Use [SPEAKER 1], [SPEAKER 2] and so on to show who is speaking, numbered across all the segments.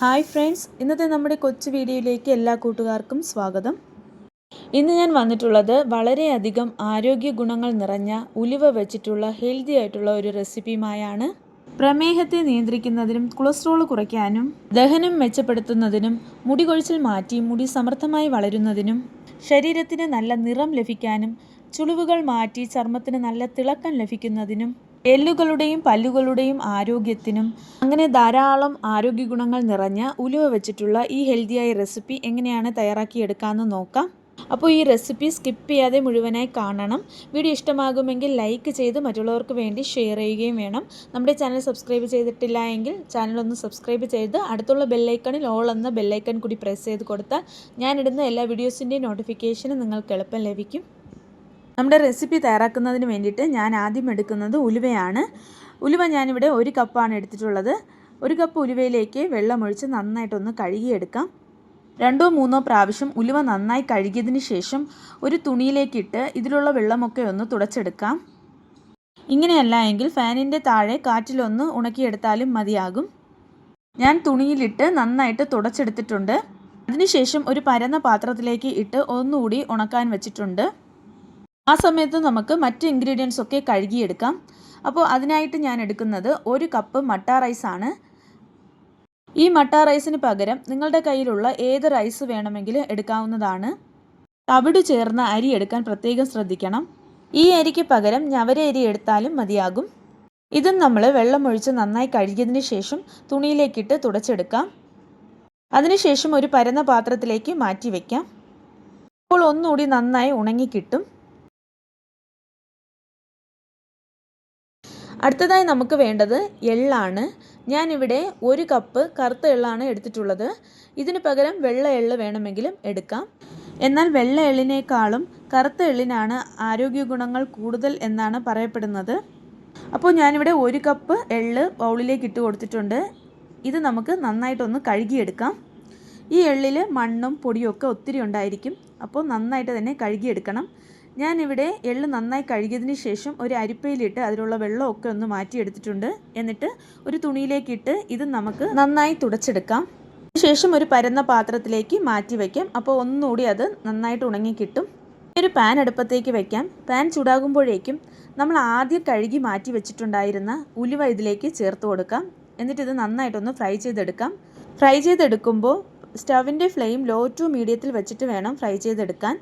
[SPEAKER 1] Hi friends ഇന്നത്തെ നമ്മുടെ കൊച്ചു വീഡിയോയിലേക്ക് എല്ലാ കൂട്ടുകാർക്കും സ്വാഗതം. ഇന്ന് ഞാൻ വന്നിട്ടുള്ളത് വളരെയധികം ആരോഗ്യ ഗുണങ്ങൾ നിറഞ്ഞ ഉലുവ വെച്ചിട്ടുള്ള ഹെൽത്തി ആയിട്ടുള്ള ഒരു റെസിപ്പിയുമായാണ്. പ്രമേഹത്തെ നിയന്ത്രിക്കുന്നതിനും കൊളസ്ട്രോൾ കുറയ്ക്കാനും ദഹനം മെച്ചപ്പെടുത്തുന്നതിനും മുടി കൊഴിച്ചിൽ മാറ്റി മുടി സമർത്ഥമായി വളരുന്നതിനും ശരീരത്തിന് നല്ല നിറം ലഭിക്കാനും ചുളിവുകൾ മാറ്റി ചർമ്മത്തിന് നല്ല തിളക്കം ലഭിക്കുന്നതിനും എല്ലുകളുടെയും പല്ലുകളുടെയും ആരോഗ്യത്തിനും അങ്ങനെ ധാരാളം ആരോഗ്യ ഗുണങ്ങൾ നിറഞ്ഞ ഉലുവ വെച്ചിട്ടുള്ള ഈ ഹെൽത്തിയായ റെസിപ്പി എങ്ങനെയാണ് തയ്യാറാക്കിയെടുക്കാമെന്ന് നോക്കാം. അപ്പോൾ ഈ റെസിപ്പി സ്കിപ്പ് ചെയ്യാതെ മുഴുവനായി കാണണം. വീഡിയോ ഇഷ്ടമാകുമെങ്കിൽ ലൈക്ക് ചെയ്ത് മറ്റുള്ളവർക്ക് വേണ്ടി ഷെയർ ചെയ്യുകയും വേണം. നമ്മുടെ ചാനൽ സബ്സ്ക്രൈബ് ചെയ്തിട്ടില്ല എങ്കിൽ ചാനലൊന്ന് സബ്സ്ക്രൈബ് ചെയ്ത് അടുത്തുള്ള ബെല്ലൈക്കണിൽ ഓൾ എന്ന ബെല്ലൈക്കൺ കൂടി പ്രസ് ചെയ്ത് കൊടുത്താൽ ഞാനിടുന്ന എല്ലാ വീഡിയോസിന്റെയും നോട്ടിഫിക്കേഷനും നിങ്ങൾക്ക് എളുപ്പം ലഭിക്കും. നമ്മുടെ റെസിപ്പി തയ്യാറാക്കുന്നതിന് വേണ്ടിയിട്ട് ഞാൻ ആദ്യം എടുക്കുന്നത് ഉലുവയാണ്. ഉലുവ ഞാനിവിടെ ഒരു കപ്പാണ് എടുത്തിട്ടുള്ളത്. ഒരു കപ്പ് ഉലുവയിലേക്ക് വെള്ളമൊഴിച്ച് നന്നായിട്ടൊന്ന് കഴുകിയെടുക്കാം. രണ്ടോ മൂന്നോ പ്രാവശ്യം ഉലുവ നന്നായി കഴുകിയതിന് ശേഷം ഒരു തുണിയിലേക്കിട്ട് ഇതിലുള്ള വെള്ളമൊക്കെ ഒന്ന് തുടച്ചെടുക്കാം. ഇങ്ങനെയല്ല എങ്കിൽ ഫാനിന്റെ താഴെ കാറ്റിലൊന്ന് ഉണക്കിയെടുത്താലും മതിയാകും. ഞാൻ തുണിയിലിട്ട് നന്നായിട്ട് തുടച്ചെടുത്തിട്ടുണ്ട്. അതിനുശേഷം ഒരു പരന്ന പാത്രത്തിലേക്ക് ഇട്ട് ഒന്നുകൂടി ഉണക്കാൻ വെച്ചിട്ടുണ്ട്. ആ സമയത്ത് നമുക്ക് മറ്റ് ഇൻഗ്രീഡിയൻസ് ഒക്കെ കഴുകിയെടുക്കാം. അപ്പോൾ അതിനായിട്ട് ഞാൻ എടുക്കുന്നത് ഒരു കപ്പ് മട്ട റൈസാണ് ഈ മട്ട റൈസിന് പകരം നിങ്ങളുടെ കയ്യിലുള്ള ഏത് റൈസ് വേണമെങ്കിലും എടുക്കാവുന്നതാണ്. തവിട് ചേർന്ന അരി എടുക്കാൻ പ്രത്യേകം ശ്രദ്ധിക്കണം. ഈ അരിക്ക് പകരം ഞവര അരി എടുത്താലും മതിയാകും. ഇതും നമ്മൾ വെള്ളമൊഴിച്ച് നന്നായി കഴുകിയതിന് ശേഷം തുണിയിലേക്കിട്ട് തുടച്ചെടുക്കാം. അതിനുശേഷം ഒരു പരന്ന പാത്രത്തിലേക്ക് മാറ്റി വയ്ക്കാം അപ്പോൾ ഒന്നുകൂടി നന്നായി ഉണങ്ങിക്കിട്ടും. അടുത്തതായി നമുക്ക് വേണ്ടത് എള്ളാണ്. ഞാനിവിടെ ഒരു കപ്പ് കറുത്ത എള്ളാണ് എടുത്തിട്ടുള്ളത്. ഇതിന് പകരം വെള്ള എള്ള് വേണമെങ്കിലും എടുക്കാം. എന്നാൽ വെള്ള എള്ളിനേക്കാളും കറുത്ത എള്ളിനാണ് ആരോഗ്യ ഗുണങ്ങൾ കൂടുതൽ എന്നാണ് പറയപ്പെടുന്നത്. അപ്പോൾ ഞാനിവിടെ ഒരു കപ്പ് എള്ള് ബൗളിലേക്ക് ഇട്ട് കൊടുത്തിട്ടുണ്ട്. ഇത് നമുക്ക് നന്നായിട്ടൊന്ന് കഴുകിയെടുക്കാം. ഈ എള്ളിൽ മണ്ണും പൊടിയും ഒക്കെ ഒത്തിരി ഉണ്ടായിരിക്കും. അപ്പോൾ നന്നായിട്ട് തന്നെ കഴുകിയെടുക്കണം. ഞാനിവിടെ എള്ള് നന്നായി കഴുകിയതിന് ശേഷം ഒരു അരിപ്പയിലിട്ട് അതിലുള്ള വെള്ളമൊക്കെ ഒന്ന് മാറ്റിയെടുത്തിട്ടുണ്ട്. എന്നിട്ട് ഒരു തുണിയിലേക്കിട്ട് ഇത് നമുക്ക് നന്നായി തുടച്ചെടുക്കാം. ശേഷം ഒരു പരന്ന പാത്രത്തിലേക്ക് മാറ്റി വയ്ക്കാം. അപ്പോൾ ഒന്നുകൂടി അത് നന്നായിട്ട് ഉണങ്ങി കിട്ടും. ഒരു പാൻ അടുപ്പത്തേക്ക് വെക്കാം പാൻ ചൂടാകുമ്പോഴേക്കും നമ്മൾ ആദ്യം കഴുകി മാറ്റി വെച്ചിട്ടുണ്ടായിരുന്ന ഉലുവ ഇതിലേക്ക് ചേർത്ത് കൊടുക്കാം. എന്നിട്ട് ഇത് നന്നായിട്ടൊന്ന് ഫ്രൈ ചെയ്തെടുക്കാം. ഫ്രൈ ചെയ്തെടുക്കുമ്പോൾ സ്റ്റവിന്റെ ഫ്ലെയിം ലോ ടു മീഡിയത്തിൽ വെച്ചിട്ട് വേണം ഫ്രൈ ചെയ്തെടുക്കാൻ.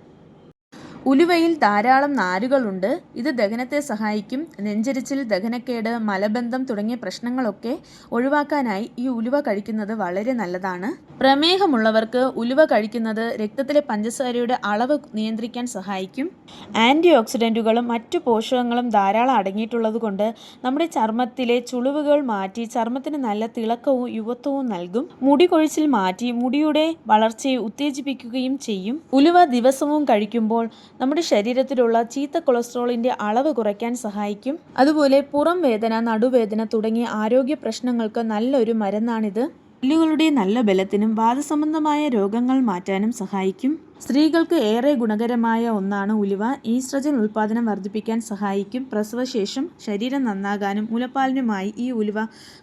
[SPEAKER 1] ഉലുവയിൽ ധാരാളം നാരുകളുണ്ട്. ഇത് ദഹനത്തെ സഹായിക്കും. നെഞ്ചരിച്ചിൽ ദഹനക്കേട് മലബന്ധം തുടങ്ങിയ പ്രശ്നങ്ങളൊക്കെ ഒഴിവാക്കാനായി ഈ ഉലുവ കഴിക്കുന്നത് വളരെ നല്ലതാണ്. പ്രമേഹമുള്ളവർക്ക് ഉലുവ കഴിക്കുന്നത് രക്തത്തിലെ പഞ്ചസാരയുടെ അളവ് നിയന്ത്രിക്കാൻ സഹായിക്കും. ആന്റി ഓക്സിഡന്റുകളും മറ്റു പോഷകങ്ങളും ധാരാളം അടങ്ങിയിട്ടുള്ളതുകൊണ്ട് നമ്മുടെ ചർമ്മത്തിലെ ചുളിവുകൾ മാറ്റി ചർമ്മത്തിന് നല്ല തിളക്കവും യുവത്വവും നൽകും. മുടി കൊഴിച്ചിൽ മാറ്റി മുടിയുടെ വളർച്ചയെ ഉത്തേജിപ്പിക്കുകയും ചെയ്യും. ഉലുവ ദിവസവും കഴിക്കുമ്പോൾ നമ്മുടെ ശരീരത്തിലുള്ള ചീത്ത കൊളസ്ട്രോളിന്റെ അളവ് കുറയ്ക്കാൻ സഹായിക്കും. അതുപോലെ പുറം വേദന നടുവേദന തുടങ്ങിയ ആരോഗ്യ പ്രശ്നങ്ങൾക്ക് നല്ലൊരു മരുന്നാണിത്. എല്ലുകളുടെ നല്ല ബലത്തിനും വാദസംബന്ധമായ രോഗങ്ങൾ മാറ്റാനും സഹായിക്കും. സ്ത്രീകൾക്ക് ഏറെ ഗുണകരമായ ഒന്നാണ് ഉലുവ. ഈസ്ട്രജൻ ഉൽപ്പാദനം വർദ്ധിപ്പിക്കാൻ സഹായിക്കും. പ്രസവശേഷം ശരീരം നന്നാകാനും മുലപ്പാലിനുമായി ഈ ഉലുവ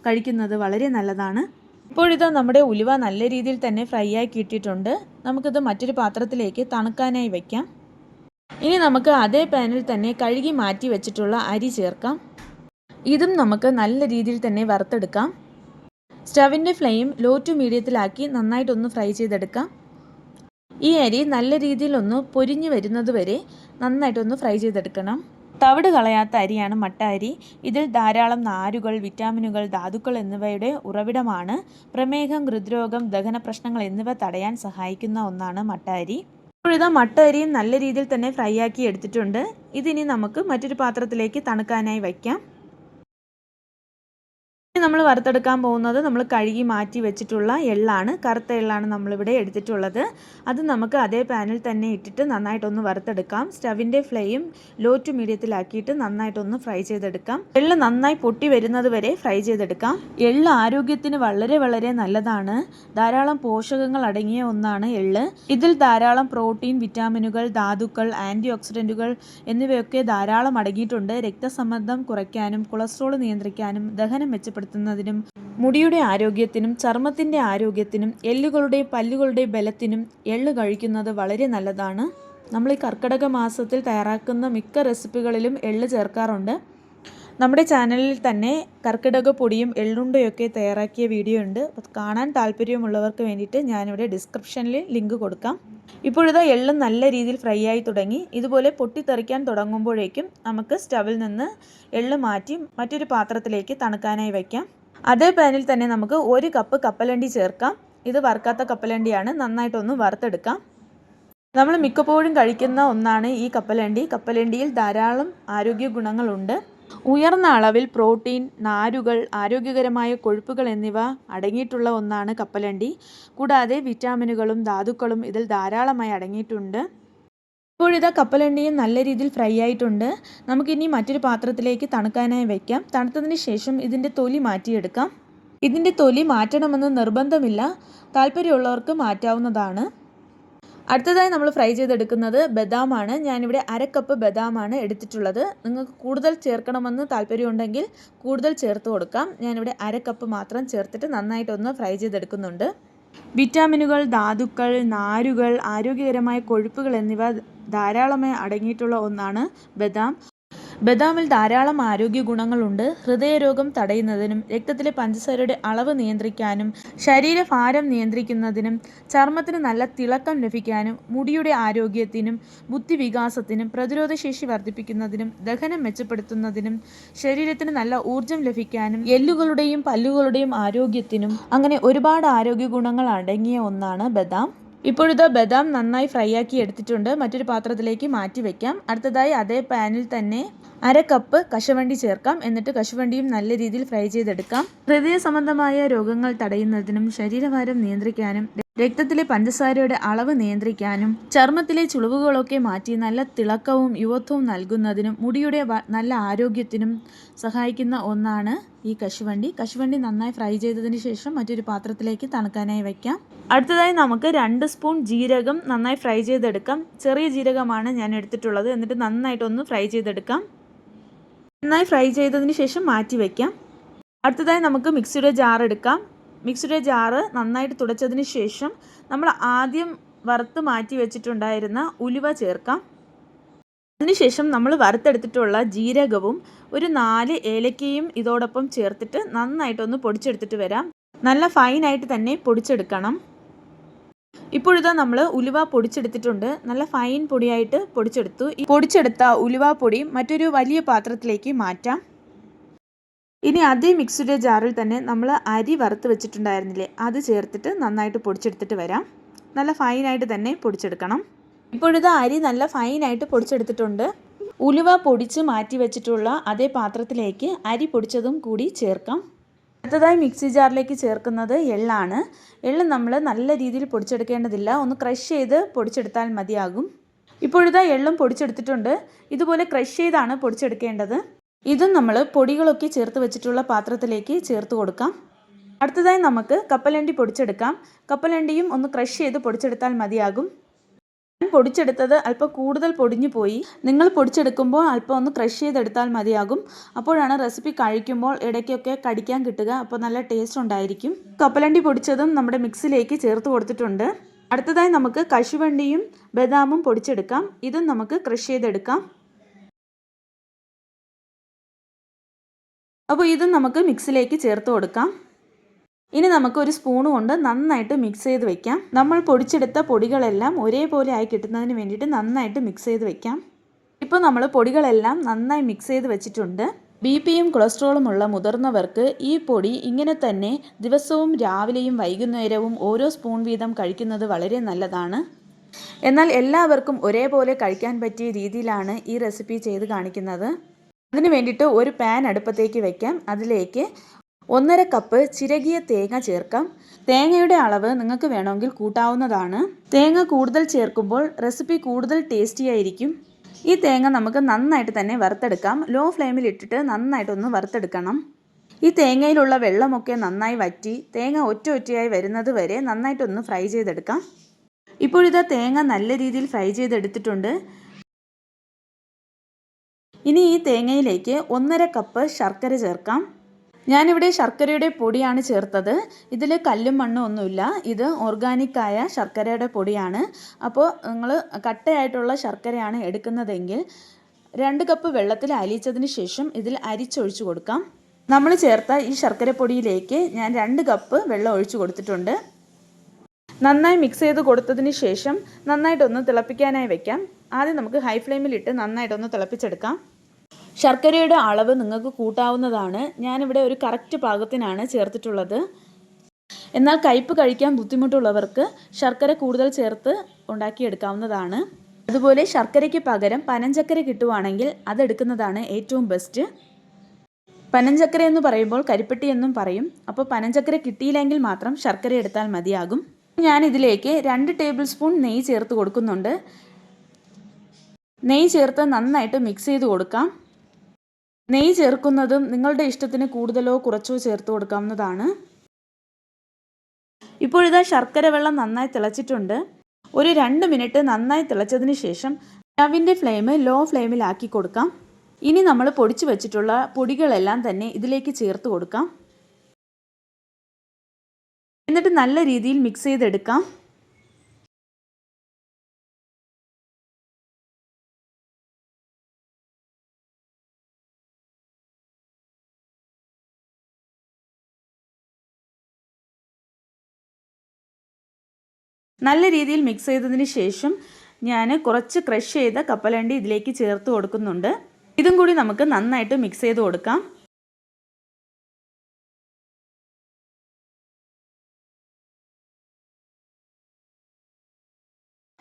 [SPEAKER 1] കഴിക്കുന്നത് വളരെ നല്ലതാണ്. ഇപ്പോഴിത് നമ്മുടെ ഉലുവ നല്ല രീതിയിൽ തന്നെ ഫ്രൈ ആക്കി ഇട്ടിട്ടുണ്ട് നമുക്കിത് മറ്റൊരു പാത്രത്തിലേക്ക് തണുക്കാനായി വയ്ക്കാം ഇനി നമുക്ക് അതേ പാനിൽ തന്നെ കഴുകി മാറ്റി വെച്ചിട്ടുള്ള അരി ചേർക്കാം. ഇതും നമുക്ക് നല്ല രീതിയിൽ തന്നെ വറുത്തെടുക്കാം. സ്റ്റവിന്റെ ഫ്ലെയിം ലോ ടു മീഡിയത്തിലാക്കി നന്നായിട്ടൊന്ന് ഫ്രൈ ചെയ്തെടുക്കാം. ഈ അരി നല്ല രീതിയിലൊന്ന് പൊരിഞ്ഞു വരുന്നത് വരെ നന്നായിട്ടൊന്ന് ഫ്രൈ ചെയ്തെടുക്കണം. തവിട് കളയാത്ത അരിയാണ് മട്ട അരി. ഇതിൽ ധാരാളം നാരുകൾ വിറ്റാമിനുകൾ ധാതുക്കൾ എന്നിവയുടെ ഉറവിടമാണ്. പ്രമേഹം ഹൃദ്രോഗം ദഹന പ്രശ്നങ്ങൾ എന്നിവ തടയാൻ സഹായിക്കുന്ന ഒന്നാണ് മട്ട അരി. ഇപ്പോഴിതാ മട്ട അരിയും നല്ല രീതിയിൽ തന്നെ ഫ്രൈ ആക്കി എടുത്തിട്ടുണ്ട്. ഇതിനി നമുക്ക് മറ്റൊരു പാത്രത്തിലേക്ക് തണുക്കാനായി വയ്ക്കാം. നമ്മൾ വറുത്തെടുക്കാൻ പോകുന്നത് നമ്മൾ കഴുകി മാറ്റി വെച്ചിട്ടുള്ള എള്ളാണ്. കറുത്ത എള്ളാണ് നമ്മളിവിടെ എടുത്തിട്ടുള്ളത്. അത് നമുക്ക് അതേ പാനിൽ തന്നെ ഇട്ടിട്ട് നന്നായിട്ടൊന്ന് വറുത്തെടുക്കാം. സ്റ്റവിന്റെ ഫ്ലെയിം ലോ ടു മീഡിയത്തിലാക്കിയിട്ട് നന്നായിട്ടൊന്ന് ഫ്രൈ ചെയ്തെടുക്കാം. എള്ള് നന്നായി പൊട്ടി വരുന്നത് വരെ ഫ്രൈ ചെയ്തെടുക്കാം. എള്ള് ആരോഗ്യത്തിന് വളരെ വളരെ നല്ലതാണ്. ധാരാളം പോഷകങ്ങൾ അടങ്ങിയ ഒന്നാണ് എള്ള്. ഇതിൽ ധാരാളം പ്രോട്ടീൻ വിറ്റാമിനുകൾ ധാതുക്കൾ ആന്റി ഓക്സിഡന്റുകൾ എന്നിവയൊക്കെ ധാരാളം അടങ്ങിയിട്ടുണ്ട്. രക്തസമ്മർദ്ദം കുറയ്ക്കാനും കൊളസ്ട്രോൾ നിയന്ത്രിക്കാനും ദഹനം മെച്ചപ്പെടുത്തുന്നതിനും മുടിയുടെ ആരോഗ്യത്തിനും ചർമ്മത്തിന്റെ ആരോഗ്യത്തിനും എല്ലുകളുടെ പല്ലുകളുടെ ബലത്തിനും എള്ള് കഴിക്കുന്നത് വളരെ നല്ലതാണ്. നമ്മൾ ഈ കർക്കിടക മാസത്തിൽ തയ്യാറാക്കുന്ന മിക്ക റെസിപ്പികളിലും എള്ള് ചേർക്കാറുണ്ട്. നമ്മുടെ ചാനലിൽ തന്നെ കർക്കിടക പൊടിയും എള്ളുണ്ടയൊക്കെ തയ്യാറാക്കിയ വീഡിയോ ഉണ്ട്. കാണാൻ താല്പര്യമുള്ളവർക്ക് വേണ്ടിയിട്ട് ഞാനിവിടെ ഡിസ്ക്രിപ്ഷനിൽ ലിങ്ക് കൊടുക്കാം. ഇപ്പോഴിതാ എള്ള് നല്ല രീതിയിൽ ഫ്രൈ ആയി തുടങ്ങി. ഇതുപോലെ പൊട്ടിത്തെറിക്കാൻ തുടങ്ങുമ്പോഴേക്കും നമുക്ക് സ്റ്റവിൽ നിന്ന് എള്ള് മാറ്റി മറ്റൊരു പാത്രത്തിലേക്ക് തണുക്കാനായി വയ്ക്കാം. അതേ പാനിൽ തന്നെ നമുക്ക് ഒരു കപ്പ് കപ്പലണ്ടി ചേർക്കാം. ഇത് വറുക്കാത്ത കപ്പലണ്ടിയാണ്. നന്നായിട്ടൊന്ന് വറുത്തെടുക്കാം. നമ്മൾ മിക്കപ്പോഴും കഴിക്കുന്ന ഒന്നാണ് ഈ കപ്പലണ്ടി. കപ്പലണ്ടിയിൽ ധാരാളം ആരോഗ്യ ഗുണങ്ങളുണ്ട്. ഉയർന്ന അളവിൽ പ്രോട്ടീൻ നാരുകൾ ആരോഗ്യകരമായ കൊഴുപ്പുകൾ എന്നിവ അടങ്ങിയിട്ടുള്ള ഒന്നാണ് കപ്പലണ്ടി. കൂടാതെ വിറ്റാമിനുകളും ധാതുക്കളും ഇതിൽ ധാരാളമായി അടങ്ങിയിട്ടുണ്ട്. ഇപ്പോഴിതാ കപ്പലണ്ടിയും നല്ല രീതിയിൽ ഫ്രൈ ആയിട്ടുണ്ട്. നമുക്കിനി മറ്റൊരു പാത്രത്തിലേക്ക് തണുക്കാനായി വയ്ക്കാം തണുത്തതിന് ശേഷം ഇതിന്റെ തൊലി മാറ്റിയെടുക്കാം. ഇതിന്റെ തൊലി മാറ്റണമെന്ന് നിർബന്ധമില്ല. താല്പര്യമുള്ളവർക്ക് മാറ്റാവുന്നതാണ്. അടുത്തതായി നമ്മൾ ഫ്രൈ ചെയ്തെടുക്കുന്നത് ബദാമാണ്. ഞാനിവിടെ അരക്കപ്പ് കപ്പ് ബദാമാണ് എടുത്തിട്ടുള്ളത്. നിങ്ങൾക്ക് കൂടുതൽ ചേർക്കണമെന്ന് താല്പര്യമുണ്ടെങ്കിൽ കൂടുതൽ ചേർത്ത് കൊടുക്കാം. ഞാനിവിടെ അരക്കപ്പ് കപ്പ് മാത്രം ചേർത്തിട്ട് നന്നായിട്ടൊന്ന് ഫ്രൈ ചെയ്തെടുക്കുന്നുണ്ട്. വിറ്റാമിനുകൾ ധാതുക്കൾ നാരുകൾ ആരോഗ്യകരമായ കൊഴുപ്പുകൾ എന്നിവ ധാരാളമായി അടങ്ങിയിട്ടുള്ള ഒന്നാണ് ബദാം. ബദാമിൽ ധാരാളം ആരോഗ്യ ഗുണങ്ങളുണ്ട്. ഹൃദയരോഗം തടയുന്നതിനും രക്തത്തിലെ പഞ്ചസാരയുടെ അളവ് നിയന്ത്രിക്കാനും ശരീരഭാരം നിയന്ത്രിക്കുന്നതിനും ചർമ്മത്തിന് നല്ല തിളക്കം ലഭിക്കാനും മുടിയുടെ ആരോഗ്യത്തിനും ബുദ്ധിവികാസത്തിനും പ്രതിരോധശേഷി വർദ്ധിപ്പിക്കുന്നതിനും ദഹനം മെച്ചപ്പെടുത്തുന്നതിനും ശരീരത്തിന് നല്ല ഊർജം ലഭിക്കാനും എല്ലുകളുടെയും പല്ലുകളുടെയും ആരോഗ്യത്തിനും അങ്ങനെ ഒരുപാട് ആരോഗ്യ ഗുണങ്ങൾ അടങ്ങിയ ഒന്നാണ് ബദാം. ഇപ്പോഴിത് ബദാം നന്നായി ഫ്രൈ ആക്കി എടുത്തിട്ടുണ്ട്. മറ്റൊരു പാത്രത്തിലേക്ക് മാറ്റി വയ്ക്കാം അടുത്തതായി അതേ പാനിൽ തന്നെ അര കപ്പ് കശുവണ്ടി ചേർക്കാം. എന്നിട്ട് കശുവണ്ടിയും നല്ല രീതിയിൽ ഫ്രൈ ചെയ്തെടുക്കാം. ഹൃദയ സംബന്ധമായ രോഗങ്ങൾ തടയുന്നതിനും ശരീരഭാരം നിയന്ത്രിക്കാനും രക്തത്തിലെ പഞ്ചസാരയുടെ അളവ് നിയന്ത്രിക്കാനും ചർമ്മത്തിലെ ചുളിവുകളൊക്കെ മാറ്റി നല്ല തിളക്കവും യുവത്വവും നൽകുന്നതിനും മുടിയുടെ നല്ല ആരോഗ്യത്തിനും സഹായിക്കുന്ന ഒന്നാണ് ഈ കശുവണ്ടി. കശുവണ്ടി നന്നായി ഫ്രൈ ചെയ്തതിന് ശേഷം മറ്റൊരു പാത്രത്തിലേക്ക് തണുക്കാനായി വയ്ക്കാം. അടുത്തതായി നമുക്ക് രണ്ട് സ്പൂൺ ജീരകം നന്നായി ഫ്രൈ ചെയ്തെടുക്കാം. ചെറിയ ജീരകമാണ് ഞാൻ എടുത്തിട്ടുള്ളത്. എന്നിട്ട് നന്നായിട്ടൊന്ന് ഫ്രൈ ചെയ്തെടുക്കാം. നന്നായി ഫ്രൈ ചെയ്തതിന് ശേഷം മാറ്റി വയ്ക്കാം അടുത്തതായി നമുക്ക് മിക്സിയുടെ ജാർ എടുക്കാം. മിക്സിയുടെ ജാറ് നന്നായിട്ട് തുടച്ചതിന് ശേഷം നമ്മൾ ആദ്യം വറുത്ത് മാറ്റി വെച്ചിട്ടുണ്ടായിരുന്ന ഉലുവ ചേർക്കാം. അതിനുശേഷം നമ്മൾ വറുത്തെടുത്തിട്ടുള്ള ജീരകവും ഒരു നാല് ഏലക്കയും ഇതോടൊപ്പം ചേർത്തിട്ട് നന്നായിട്ടൊന്ന് പൊടിച്ചെടുത്തിട്ട് വരാം. നല്ല ഫൈനായിട്ട് തന്നെ പൊടിച്ചെടുക്കണം. ഇപ്പോഴിതാ നമ്മൾ ഉലുവ പൊടിച്ചെടുത്തിട്ടുണ്ട്. നല്ല ഫൈൻ പൊടിയായിട്ട് പൊടിച്ചെടുത്തു. ഈ പൊടിച്ചെടുത്ത ഉലുവ പൊടി മറ്റൊരു വലിയ പാത്രത്തിലേക്ക് മാറ്റാം. ഇനി അതേ മിക്സിയുടെ ജാറിൽ തന്നെ നമ്മൾ അരി വറുത്ത് വെച്ചിട്ടുണ്ടായിരുന്നില്ലേ അത് ചേർത്തിട്ട് നന്നായിട്ട് പൊടിച്ചെടുത്തിട്ട് വരാം. നല്ല ഫൈനായിട്ട് തന്നെ പൊടിച്ചെടുക്കണം. ഇപ്പോഴത്തെ അരി നല്ല ഫൈനായിട്ട് പൊടിച്ചെടുത്തിട്ടുണ്ട്. ഉലുവ പൊടിച്ച് മാറ്റി വെച്ചിട്ടുള്ള അതേ പാത്രത്തിലേക്ക് അരി പൊടിച്ചതും കൂടി ചേർക്കാം. അടുത്തതായി മിക്സി ജാറിലേക്ക് ചേർക്കുന്നത് എള്ളാണ്. എള്ള് നമ്മൾ നല്ല രീതിയിൽ പൊടിച്ചെടുക്കേണ്ടതില്ല. ഒന്ന് ക്രഷ് ചെയ്ത് പൊടിച്ചെടുത്താൽ മതിയാകും. ഇപ്പോഴിതാ എള്ളും പൊടിച്ചെടുത്തിട്ടുണ്ട്. ഇതുപോലെ ക്രഷ് ചെയ്താണ് പൊടിച്ചെടുക്കേണ്ടത്. ഇതും നമ്മൾ പൊടികളൊക്കെ ചേർത്ത് വെച്ചിട്ടുള്ള പാത്രത്തിലേക്ക് ചേർത്ത് കൊടുക്കാം. അടുത്തതായി നമുക്ക് കപ്പലണ്ടി പൊടിച്ചെടുക്കാം. കപ്പലണ്ടിയും ഒന്ന് ക്രഷ് ചെയ്ത് പൊടിച്ചെടുത്താൽ മതിയാകും. പൊടിച്ചെടുത്തത് അല്പം കൂടുതൽ പൊടിഞ്ഞു പോയി. നിങ്ങൾ പൊടിച്ചെടുക്കുമ്പോൾ അല്പം ഒന്ന് ക്രഷ് ചെയ്തെടുത്താൽ മതിയാകും. അപ്പോഴാണ് റെസിപ്പി കഴിക്കുമ്പോൾ ഇടയ്ക്കൊക്കെ കടിക്കാൻ കിട്ടുക. അപ്പോൾ നല്ല ടേസ്റ്റ് ഉണ്ടായിരിക്കും. കപ്പലണ്ടി പൊടിച്ചതും നമ്മുടെ മിക്സിലേക്ക് ചേർത്ത് കൊടുത്തിട്ടുണ്ട്. അടുത്തതായി നമുക്ക് കശുവണ്ടിയും ബദാമും പൊടിച്ചെടുക്കാം. ഇതും നമുക്ക് ക്രഷ് ചെയ്തെടുക്കാം. അപ്പോൾ ഇതും നമുക്ക് മിക്സിലേക്ക് ചേർത്ത് കൊടുക്കാം. ഇനി നമുക്ക് ഒരു സ്പൂൺ കൊണ്ട് നന്നായിട്ട് മിക്സ് ചെയ്ത് വെക്കാം. നമ്മൾ പൊടിച്ചെടുത്ത പൊടികളെല്ലാം ഒരേപോലെ ആയി കിട്ടുന്നതിന് വേണ്ടിയിട്ട് നന്നായിട്ട് മിക്സ് ചെയ്ത് വെക്കാം. ഇപ്പോൾ നമ്മൾ പൊടികളെല്ലാം നന്നായി മിക്സ് ചെയ്ത് വെച്ചിട്ടുണ്ട്. ബി പിയും കൊളസ്ട്രോളും ഉള്ള മുതിർന്നവർക്ക് ഈ പൊടി ഇങ്ങനെ തന്നെ ദിവസവും രാവിലെയും വൈകുന്നേരവും ഓരോ സ്പൂൺ വീതം കഴിക്കുന്നത് വളരെ നല്ലതാണ്. എന്നാൽ എല്ലാവർക്കും ഒരേപോലെ കഴിക്കാൻ പറ്റിയ രീതിയിലാണ് ഈ റെസിപ്പി ചെയ്ത് കാണിക്കുന്നത്. അതിന് വേണ്ടിയിട്ട് ഒരു പാൻ അടുപ്പത്തേക്ക് വയ്ക്കാം അതിലേക്ക് ഒന്നര കപ്പ് ചിരകിയ തേങ്ങ ചേർക്കാം. തേങ്ങയുടെ അളവ് നിങ്ങൾക്ക് വേണമെങ്കിൽ കൂട്ടാവുന്നതാണ്. തേങ്ങ കൂടുതൽ ചേർക്കുമ്പോൾ റെസിപ്പി കൂടുതൽ ടേസ്റ്റി ആയിരിക്കും. ഈ തേങ്ങ നമുക്ക് നന്നായിട്ട് തന്നെ വറുത്തെടുക്കാം. ലോ ഫ്ലെയിമിൽ ഇട്ടിട്ട് നന്നായിട്ടൊന്ന് വറുത്തെടുക്കണം. ഈ തേങ്ങയിലുള്ള വെള്ളമൊക്കെ നന്നായി വറ്റി തേങ്ങ ഒറ്റ ഒറ്റയായി വരുന്നത് വരെ നന്നായിട്ടൊന്ന് ഫ്രൈ ചെയ്തെടുക്കാം. ഇപ്പോഴിതാ തേങ്ങ നല്ല രീതിയിൽ ഫ്രൈ ചെയ്തെടുത്തിട്ടുണ്ട്. ഇനി ഈ തേങ്ങയിലേക്ക് ഒന്നര കപ്പ് ശർക്കര ചേർക്കാം. ഞാനിവിടെ ശർക്കരയുടെ പൊടിയാണ് ചേർത്തത്. ഇതിൽ കല്ലും മണ്ണും ഒന്നുമില്ല. ഇത് ഓർഗാനിക്കായ ശർക്കരയുടെ പൊടിയാണ്. അപ്പോൾ നിങ്ങൾ കട്ടയായിട്ടുള്ള ശർക്കരയാണ് എടുക്കുന്നതെങ്കിൽ രണ്ട് കപ്പ് വെള്ളത്തിൽ അലിയിച്ചതിന് ശേഷം ഇതിൽ അരിച്ചൊഴിച്ചു കൊടുക്കാം. നമ്മൾ ചേർത്ത ഈ ശർക്കരപ്പൊടിയിലേക്ക് ഞാൻ രണ്ട് കപ്പ് വെള്ളം ഒഴിച്ചു കൊടുത്തിട്ടുണ്ട്. നന്നായി മിക്സ് ചെയ്ത് കൊടുത്തതിന് ശേഷം നന്നായിട്ടൊന്ന് തിളപ്പിക്കാനായി വെക്കാം. ആദ്യം നമുക്ക് ഹൈ ഫ്ലെയിമിലിട്ട് നന്നായിട്ടൊന്ന് തിളപ്പിച്ചെടുക്കാം. ശർക്കരയുടെ അളവ് നിങ്ങൾക്ക് കൂട്ടാവുന്നതാണ്. ഞാനിവിടെ ഒരു കറക്റ്റ് പാകത്തിനാണ് ചേർത്തിട്ടുള്ളത്. എന്നാൽ കയ്പ്പ് കഴിക്കാൻ ബുദ്ധിമുട്ടുള്ളവർക്ക് ശർക്കര കൂടുതൽ ചേർത്ത് ഉണ്ടാക്കിയെടുക്കാവുന്നതാണ്. അതുപോലെ ശർക്കരയ്ക്ക് പകരം പനഞ്ചക്കര കിട്ടുവാണെങ്കിൽ അതെടുക്കുന്നതാണ് ഏറ്റവും ബെസ്റ്റ് പനഞ്ചക്കര എന്ന് പറയുമ്പോൾ കരിപ്പെട്ടി എന്നും പറയും. അപ്പോൾ പനഞ്ചക്കര കിട്ടിയില്ലെങ്കിൽ മാത്രം ശർക്കര എടുത്താൽ മതിയാകും. ഞാൻ ഇതിലേക്ക് രണ്ട് ടേബിൾ സ്പൂൺ നെയ്യ് ചേർത്ത് കൊടുക്കുന്നുണ്ട്. നെയ്യ് ചേർത്ത് നന്നായിട്ട് മിക്സ് ചെയ്ത് കൊടുക്കാം. നെയ്യ് ചേർക്കുന്നതും നിങ്ങളുടെ ഇഷ്ടത്തിന് കൂടുതലോ കുറച്ചോ ചേർത്ത് കൊടുക്കാവുന്നതാണ്. ഇപ്പോഴിതാ ശർക്കര വെള്ളം നന്നായി തിളച്ചിട്ടുണ്ട്. ഒരു രണ്ട് മിനിറ്റ് നന്നായി തിളച്ചതിന് ശേഷം സ്റ്റവിന്റെ ഫ്ലെയിം ലോ ഫ്ലെയിമിലാക്കി കൊടുക്കാം. ഇനി നമ്മൾ പൊടിച്ചു വെച്ചിട്ടുള്ള പൊടികളെല്ലാം തന്നെ ഇതിലേക്ക് ചേർത്ത് കൊടുക്കാം. എന്നിട്ട് നല്ല രീതിയിൽ മിക്സ് ചെയ്തെടുക്കാം. നല്ല രീതിയിൽ മിക്സ് ചെയ്തതിന് ശേഷം ഞാൻ കുറച്ച് ക്രഷ് ചെയ്ത കപ്പലണ്ടി ഇതിലേക്ക് ചേർത്ത് കൊടുക്കുന്നുണ്ട്. ഇതും കൂടി നമുക്ക് നന്നായിട്ട് മിക്സ് ചെയ്ത് കൊടുക്കാം.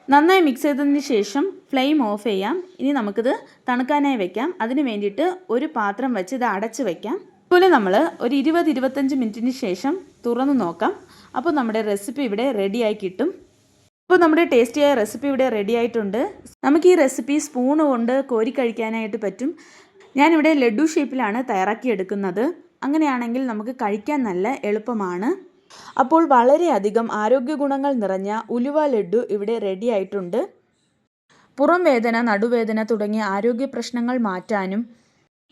[SPEAKER 1] നന്നായി മിക്സ് ചെയ്തതിന് ശേഷം ഫ്ലെയിം ഓഫ് ചെയ്യാം. ഇനി നമുക്കിത് തണുക്കാനായി വെക്കാം. അതിന് വേണ്ടിയിട്ട് ഒരു പാത്രം വെച്ച് ഇത് അടച്ച് വെക്കാം. അതുപോലെ നമ്മൾ ഒരു ഇരുപത് ഇരുപത്തഞ്ച് മിനിറ്റിന് ശേഷം തുറന്ന് നോക്കാം. അപ്പോൾ നമ്മുടെ റെസിപ്പി ഇവിടെ റെഡിയായി കിട്ടും. അപ്പോൾ നമ്മുടെ ടേസ്റ്റിയായ റെസിപ്പി ഇവിടെ റെഡി ആയിട്ടുണ്ട്. നമുക്ക് ഈ റെസിപ്പി സ്പൂൺ കൊണ്ട് കോരി കഴിക്കാനായിട്ട് പറ്റും. ഞാനിവിടെ ലഡു ഷേപ്പിലാണ് തയ്യാറാക്കിയെടുക്കുന്നത് അങ്ങനെയാണെങ്കിൽ നമുക്ക് കഴിക്കാൻ നല്ല എളുപ്പമാണ്. അപ്പോൾ വളരെയധികം ആരോഗ്യ ഗുണങ്ങൾ നിറഞ്ഞ ഉലുവ ലഡു ഇവിടെ റെഡി ആയിട്ടുണ്ട്. പുറം വേദന നടുവേദന തുടങ്ങിയ ആരോഗ്യ പ്രശ്നങ്ങൾ മാറ്റാനും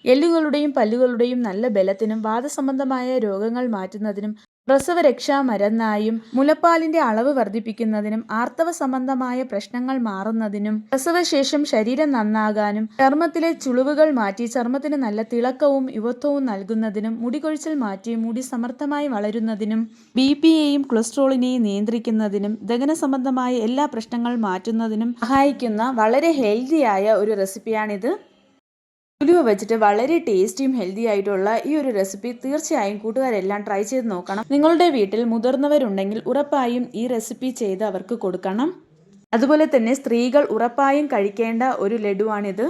[SPEAKER 1] എല്ലുകളുടെയും പല്ലുകളുടെയും നല്ല ബലത്തിനും വാദസംബന്ധമായ രോഗങ്ങൾ മാറ്റുന്നതിനും പ്രസവരക്ഷാ മരുന്നായും മുലപ്പാലിന്റെ അളവ് വർദ്ധിപ്പിക്കുന്നതിനും ആർത്തവ സംബന്ധമായ പ്രശ്നങ്ങൾ മാറുന്നതിനും പ്രസവശേഷം ശരീരം നന്നാകാനും ചർമ്മത്തിലെ ചുളിവുകൾ മാറ്റി ചർമ്മത്തിന് നല്ല തിളക്കവും യുവത്വവും നൽകുന്നതിനും മുടികൊഴിച്ചിൽ മാറ്റി മുടി സമർത്ഥമായി വളരുന്നതിനും ബി പിയെയും കൊളസ്ട്രോളിനെയും നിയന്ത്രിക്കുന്നതിനും ദഹന സംബന്ധമായ എല്ലാ പ്രശ്നങ്ങൾ മാറ്റുന്നതിനും സഹായിക്കുന്ന വളരെ ഹെൽത്തിയായ ഒരു റെസിപ്പിയാണിത്. ഉലുവ വെച്ചിട്ട് വളരെ ടേസ്റ്റിയും ഹെൽത്തി ആയിട്ടുള്ള ഈ ഒരു റെസിപ്പി തീർച്ചയായും കൂട്ടുകാരെല്ലാം ട്രൈ ചെയ്ത് നോക്കണം. നിങ്ങളുടെ വീട്ടിൽ മുതിർന്നവരുണ്ടെങ്കിൽ ഉറപ്പായും ഈ റെസിപ്പി ചെയ്ത് അവർക്ക് കൊടുക്കണം. അതുപോലെ തന്നെ സ്ത്രീകൾ ഉറപ്പായും കഴിക്കേണ്ട ഒരു ലഡുവാണിത്.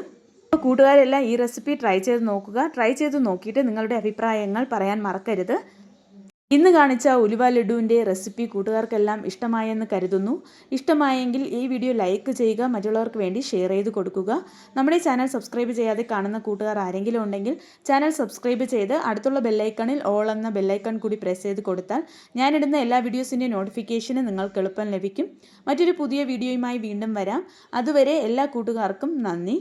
[SPEAKER 1] കൂട്ടുകാരെല്ലാം ഈ റെസിപ്പി ട്രൈ ചെയ്ത് നോക്കുക. ട്രൈ ചെയ്ത് നോക്കിയിട്ട് നിങ്ങളുടെ അഭിപ്രായങ്ങൾ പറയാൻ മറക്കരുത്. ഇന്ന് കാണിച്ച ഉലുവ ലഡുവിന്റെ റെസിപ്പി കൂട്ടുകാർക്കെല്ലാം ഇഷ്ടമായെന്ന് കരുതുന്നു. ഇഷ്ടമായെങ്കിൽ ഈ വീഡിയോ ലൈക്ക് ചെയ്യുക മറ്റുള്ളവർക്ക് വേണ്ടി ഷെയർ ചെയ്ത് കൊടുക്കുക. നമ്മുടെ ചാനൽ സബ്സ്ക്രൈബ് ചെയ്യാതെ കാണുന്ന കൂട്ടുകാർ ആരെങ്കിലും ഉണ്ടെങ്കിൽ ചാനൽ സബ്സ്ക്രൈബ് ചെയ്ത് അടുത്തുള്ള ബെല്ലൈക്കണിൽ ഓൾ എന്ന ബെല്ലൈക്കൺ കൂടി പ്രസ് ചെയ്ത് കൊടുത്താൽ ഞാനിടുന്ന എല്ലാ വീഡിയോസിന്റെ നോട്ടിഫിക്കേഷന് നിങ്ങൾക്ക് എളുപ്പം ലഭിക്കും. മറ്റൊരു പുതിയ വീഡിയോയുമായി വീണ്ടും വരാം. അതുവരെ എല്ലാ കൂട്ടുകാർക്കും നന്ദി.